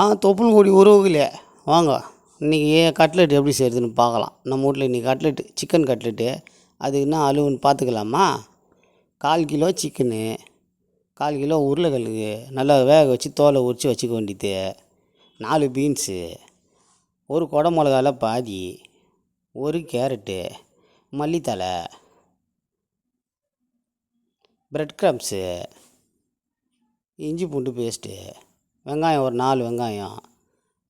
ஆ தொப்புள் கொடி உறவுகளே வாங்க இன்றைக்கி கட்லெட் எப்படி செய்கிறதுன்னு பார்க்கலாம். நம்ம வீட்ல இன்றைக்கி கட்லெட்டு சிக்கன் கட்லெட்டு. அது என்ன அளவுன்னு பார்த்துக்கலாமா? கால் கிலோ சிக்கனு கால் கிலோ உருளைக்கிழங்கு நல்லா வேக வச்சு தோலை உரித்து வச்சுக்க வேண்டியது. நாலு பீன்ஸு ஒரு கொடை மிளகால பாதி ஒரு கேரட்டு மல்லித்தலை பிரெட் க்ரம்ஸு இஞ்சி பூண்டு பேஸ்ட்டு வெங்காயம் ஒரு நாலு வெங்காயம்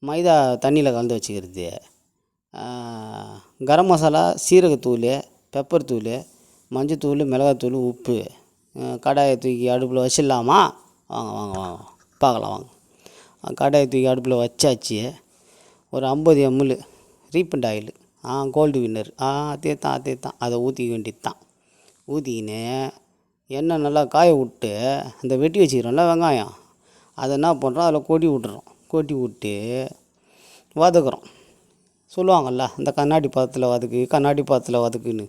மைதா தண்ணியில் கலந்து வச்சுக்கிறது கரம் மசாலா சீரகத்தூள் பெப்பர் தூள் மஞ்சத்தூள் மிளகாத்தூள் உப்பு கடாயை தூக்கி அடுப்பில் வச்சிடலாமா? வாங்க வாங்க வாங்க பார்க்கலாம் வாங்க. கடாயை தூக்கி அடுப்பில் வச்சாச்சு. ஒரு ஐம்பது எம்எல் ரீஃபண்ட் ஆயில். ஆ கோல்டு வின்னர். ஆ அதே தான் அதே தான் அதை ஊற்றிக்க வேண்டியது தான் ஊற்றிக்கின்னு எண்ணெய் நல்லா காய விட்டு அந்த வெட்டி வச்சுக்கிறோம்ல வெங்காயம். அதை என்ன பண்ணுறோம்? அதில் கொட்டி விட்டுறோம். கொட்டி விட்டு வதக்குறோம். சொல்லுவாங்கள்ல இந்த கண்ணாடி பாத்திரத்தில் வதக்கு கண்ணாடி பாத்திரத்தில் வதக்குன்னு.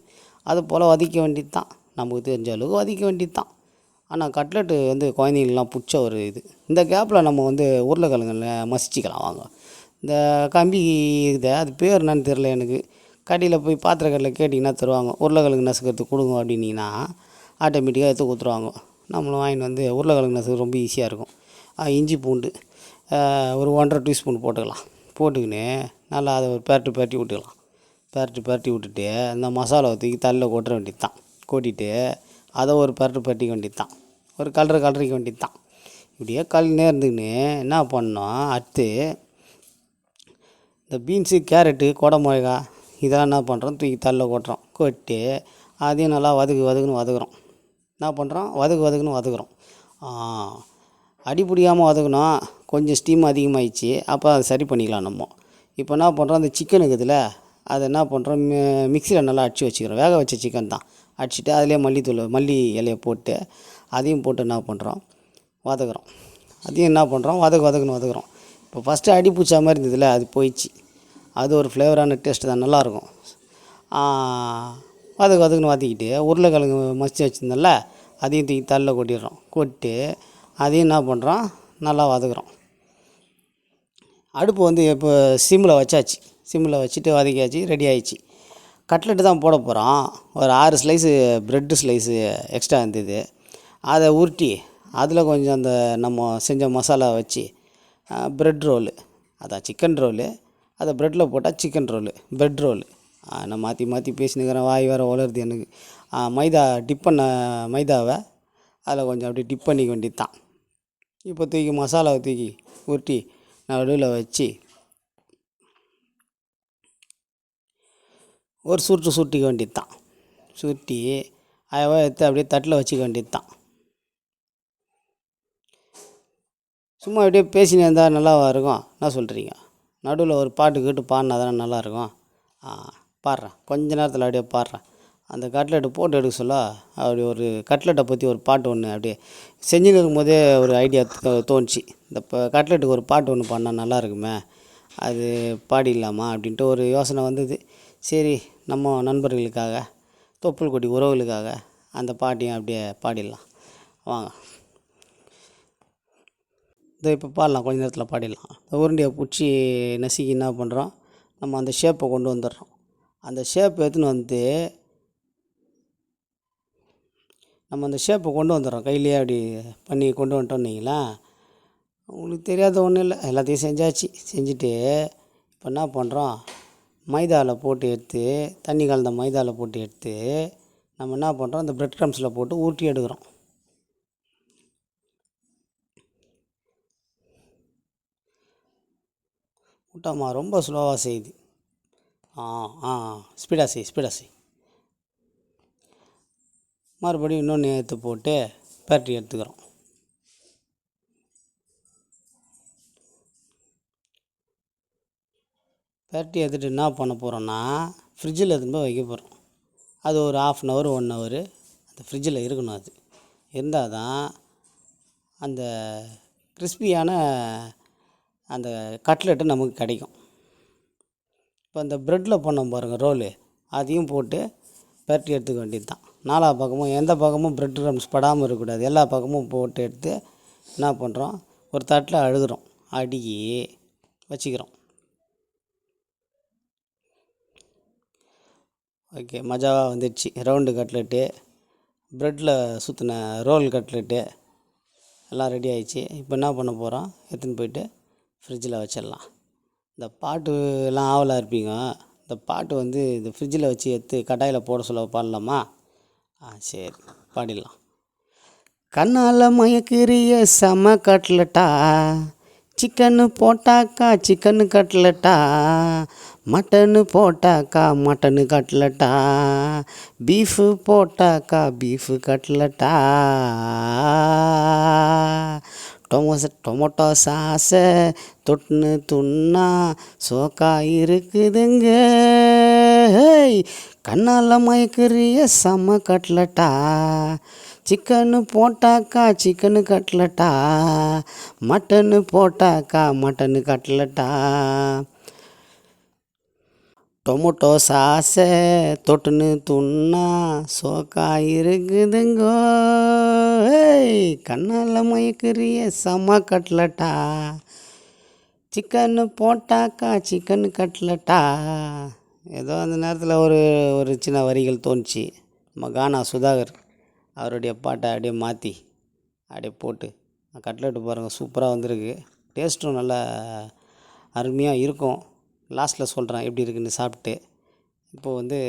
அது போல் வதக்க வேண்டியது தான் நமக்கு தெரிஞ்ச அளவுக்கு வதக்க வேண்டியது தான் ஆனால் கட்லெட்டு வந்து குழந்தைங்களுக்குலாம் பிடிச்ச ஒரு இது. இந்த கேப்பில் நம்ம வந்து உருளைக்கிழங்குல மசிச்சுக்கலாம் வாங்க. இந்த கம்பி இதை அது பேர் என்னன்னு தெரில எனக்கு. கடையில் போய் பாத்திர கடையில் கேட்டிங்கன்னா தருவாங்க. உருளைக்கிழங்கு நசுக்கிறதுக்கு கொடுங்க அப்படின்னீங்கன்னா ஆட்டோமேட்டிக்காக எடுத்து கொடுத்துருவாங்க. நம்மளும் வாங்கிட்டு வந்து உருளைக்கிழங்கு நசுக்க ரொம்ப ஈஸியாக இருக்கும். இஞ்சி பூண்டு ஒரு ஒன்றரை டீஸ்பூன் போட்டுக்கலாம். போட்டுக்கின்னு நல்லா அதை ஒரு பெரட்டு பெரட்டி விட்டுக்கலாம். பெரட்டி பெரட்டி விட்டுட்டு அந்த மசாலாவை தூக்கி தள்ளில் கொட்டுற வேண்டியது தான் கொட்டிட்டு அதை ஒரு பெரட்டு பெரட்டிக்க வேண்டியது தான் ஒரு கலரை கலரிக்க வேண்டியது தான் இப்படியே கல்லினே இருந்துக்கின்னு என்ன பண்ணோம்? அடுத்து இந்த பீன்ஸு கேரட்டு கொடை மிளகா இதெல்லாம் என்ன பண்ணுறோம் தூக்கி தள்ளில் கொட்டுறோம். கொட்டி அதையும் நல்லா வதக்கு வதக்குன்னு வதக்குறோம். என்ன பண்ணுறோம் வதக்கு வதக்குன்னு வதக்குறோம். அடி பிடிக்காமல் வதக்கணும் கொஞ்சம் ஸ்டீம் அதிகமாகிடுச்சு அப்போ அதை சரி பண்ணிக்கலாம் நம்ம. இப்போ என்ன பண்ணுறோம் அந்த சிக்கன் இருக்குதுல்ல அதை என்ன பண்ணுறோம் மிக்சியில் நல்லா அடித்து வச்சுக்கிறோம். வேக வச்ச சிக்கன் தான். அடிச்சுட்டு அதிலே மல்லித்தூள் மல்லி இலையை போட்டு அதையும் போட்டு என்ன பண்ணுறோம் வதக்குறோம். அதையும் என்ன பண்ணுறோம் வதக்கு வதக்குன்னு வதக்குறோம். இப்போ ஃபஸ்ட்டு அடி பூச்சா மாதிரி இருந்ததுல அது போயிடுச்சு. அது ஒரு ஃப்ளேவரான டேஸ்ட்டு தான். நல்லாயிருக்கும். வதக்கு வதக்குன்னு வதக்கிட்டு உருளைக்கிழங்கு மசித்து வச்சுருந்தோம்ல அதையும் தூக்கி தண்ணியில் கொட்டிடுறோம். கொட்டி அதையும் என்ன பண்ணுறோம்? நல்லா வதக்குறோம். அடுப்பு வந்து இப்போ சிம்மில் வச்சாச்சு. சிம்மில் வச்சுட்டு வதக்கியாச்சு ரெடி ஆயிடுச்சு. கட்லெட்டு தான் போட போகிறோம். ஒரு ஆறு ஸ்லைஸு ப்ரெட்டு ஸ்லைஸு எக்ஸ்ட்ரா இருந்தது. அதை உருட்டி அதில் கொஞ்சம் அந்த நம்ம செஞ்ச மசாலா வச்சு ப்ரெட் ரோலு அதான் சிக்கன் ரோலு அதை ப்ரெட்டில் போட்டால் சிக்கன் ரோலு ப்ரெட் ரோலு நான் மாற்றி மாற்றி பேசினுக்கிறேன் வாய் வேறு உலருது எனக்கு. மைதா டிப் பண்ண மைதாவை அதில் கொஞ்சம் அப்படியே டிப் பண்ணிக்க வேண்டியது தான் இப்போ தூக்கி மசாலாவை தூக்கி உருட்டி நடுவில் வச்சு ஒரு சுருட்டு சுருட்டிக்க வேண்டியது தான் சுருட்டி அதை எடுத்து அப்படியே தட்டில் வச்சுக்க வேண்டியது தான் சும்மா அப்படியே பேசினே இருந்தால் நல்லாவா இருக்கும்? என்ன சொல்கிறீங்க நடுவில் ஒரு பாட்டு கேட்டு பாடினா தானே நல்லாயிருக்கும்? ஆ பாடுறேன் கொஞ்ச நேரத்தில் அப்படியே பாடுறேன் அந்த கட்லெட்டு போட்டு எடுக்க சொல்ல அப்படி ஒரு கட்லெட்டை பற்றி ஒரு பாட்டு ஒன்று அப்படியே செஞ்சுன்னு இருக்கும்போதே ஒரு ஐடியா தோணுச்சு. இந்த இப்போ கட்லெட்டுக்கு ஒரு பாட்டு ஒன்று பாடினா நல்லா இருக்குமே அது பாடிடலாமா அப்படின்ட்டு ஒரு யோசனை வந்தது. சரி நம்ம நண்பர்களுக்காக தொப்புள் கொடி உறவுகளுக்காக அந்த பாட்டையும் அப்படியே பாடிடலாம். வாங்க. இதோ இப்போ பாடலாம் கொஞ்ச நேரத்தில் பாடிடலாம். இந்த உருண்டையை பிடிச்சி நசுக்கி என்ன பண்ணுறோம் நம்ம அந்த ஷேப்பை கொண்டு வந்துடுறோம். அந்த ஷேப் எடுத்துன்னு வந்து நம்ம அந்த ஷேப்பை கொண்டு வந்துடுறோம். கையிலேயே அப்படி பண்ணி கொண்டு வந்துட்டோம்னு உங்களுக்கு தெரியாத ஒன்றும் இல்லை. எல்லாத்தையும் செஞ்சாச்சு. செஞ்சுட்டு இப்போ என்ன பண்ணுறோம் மைதாவில் போட்டு எடுத்து தண்ணி கலந்த மைதாவில் போட்டு எடுத்து நம்ம என்ன பண்ணுறோம் அந்த ப்ரெட் க்ரம்ஸில் போட்டு ஊட்டி எடுக்கிறோம். விட்டாம்மா ரொம்ப ஸ்லோவாக செய்யுது. ஆ ஆ ஸ்பீடாக செய் ஸ்பீடாக செய். மறுபடியும் இன்னொன்று எடுத்து போட்டு பரட்டி எடுத்துக்கிறோம். பரட்டி எடுத்துகிட்டு என்ன பண்ண போகிறோன்னா ஃப்ரிட்ஜில் எடுத்துன்னு போய் வைக்க போகிறோம் அது ஒரு half an hour one hour அந்த ஃப்ரிட்ஜில் இருக்கணும் அது. இருந்தால் தான் அந்த கிறிஸ்பியான அந்த கட்லெட்டு நமக்கு கிடைக்கும். இப்போ அந்த ப்ரெட்டில் பண்ணோம் பாருங்கள் ரோலு அதையும் போட்டு பரட்டி எடுத்துக்க வேண்டியது தான் நாலா பக்கமும் எந்த பக்கமும் ப்ரெட் க்ரம்ஸ் படாமல் இருக்கக்கூடாது. எல்லா பக்கமும் போட்டு எடுத்து என்ன பண்ணுறோம் ஒரு தட்டில் அழுகிறோம். அடுக்கி வச்சுக்கிறோம். ஓகே மஜாவாக வந்துடுச்சு. ரவுண்டு கட்லெட்டு ப்ரெட்டில் சுற்றின ரோல் கட்லெட்டு எல்லாம் ரெடி ஆயிடுச்சு. இப்போ என்ன பண்ண போகிறோம் எடுத்துன்னு போயிட்டு ஃப்ரிட்ஜில் வச்சிடலாம். இந்த பாட்டு எல்லாம் ஆவலாக இருப்பீங்க. இந்த பாட்டு வந்து இந்த ஃப்ரிட்ஜில் வச்சு எடுத்து கடாயில் போட சொல்ல பாடலாமா ஆ சரி. பாடிடலாம். கண்ணால் மயக்கிறிய செம கட்லட்டா? சிக்கனு போட்டாக்கா சிக்கனு கட்லட்டா? மட்டனு போட்டாக்கா மட்டனு கட்லட்டா? பீஃபு போட்டாக்கா பீஃபு கட்லட்டா? டொமோச டொமோட்டோ சாஸை தொட்டுன்னு துண்ணா சோக்கா இருக்குதுங்க. ஹேய், கண்ணால் மயக்கிறிய செம்ம கட்லட்டா சிக்கனு போட்டாக்கா சிக்கனு கட்லட்டா மட்டனு போட்டாக்கா மட்டனு கட்லட்டா டொமோட்டோ சாஸை தொட்டுன்னு துண்ணா சோக்கா இருக்குதுங்கோ. ஏய், கண்ணால் மயக்கிறிய செம கட்லட்டா சிக்கனு போட்டாக்கா சிக்கனு கட்லட்டா ஏதோ அந்த நேரத்தில் ஒரு ஒரு சின்ன வரிகள் தோணுச்சு. நம்ம கானா சுதாகர் அவருடைய பாட்டை அப்படியே மாற்றி அப்படியே போட்டு கட்லெட்டு பாருங்கள் சூப்பராக வந்திருக்கு. டேஸ்ட்டும் நல்லா அருமையாக இருக்கும். லாஸ்ட்டில் சொல்கிறேன் எப்படி இருக்குன்னு சாப்பிட்டு. இப்போது வந்து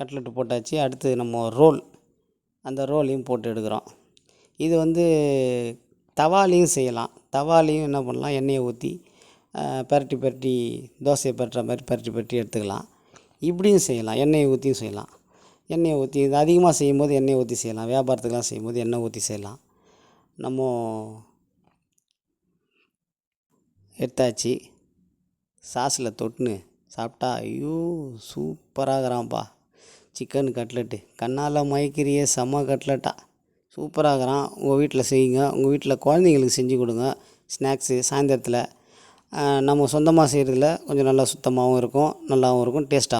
கட்லெட்டு போட்டாச்சு. அடுத்து நம்ம ரோல் அந்த ரோலையும் போட்டு எடுக்கிறோம். இது வந்து தவாலையும் செய்யலாம். தவாலையும் என்ன பண்ணலாம்? எண்ணெயை ஊற்றி பெரட்டி பெரட்டி தோசையை பெரட்டுற மாதிரி பெரட்டி பெரட்டி எடுத்துக்கலாம். இப்படியும் செய்யலாம். எண்ணெயை ஊற்றியும் செய்யலாம். எண்ணெயை ஊற்றி இது அதிகமாக செய்யும்போது எண்ணெயை ஊற்றி செய்யலாம். வியாபாரத்துக்கெலாம் செய்யும்போது எண்ணெய் ஊற்றி செய்யலாம். நம்ம எடுத்தாச்சு. சாஸில் தொட்டுன்னு சாப்பிட்டா ஐயோ சூப்பராகிறான்ப்பா சிக்கன் கட்லெட்டு. கண்ணால் மயக்கிறியே செம்ம கட்லெட்டா. சூப்பராகிறான் உங்கள் வீட்டில் செய்யுங்க. உங்கள் வீட்டில் குழந்தைங்களுக்கு செஞ்சு கொடுங்க. ஸ்நாக்ஸு சாயந்தரத்தில் நம்ம சொந்தமாக செய்கிறதுல கொஞ்சம் நல்லா சுத்தமாகவும் இருக்கும் நல்லாவும் இருக்கும் டேஸ்ட்டாக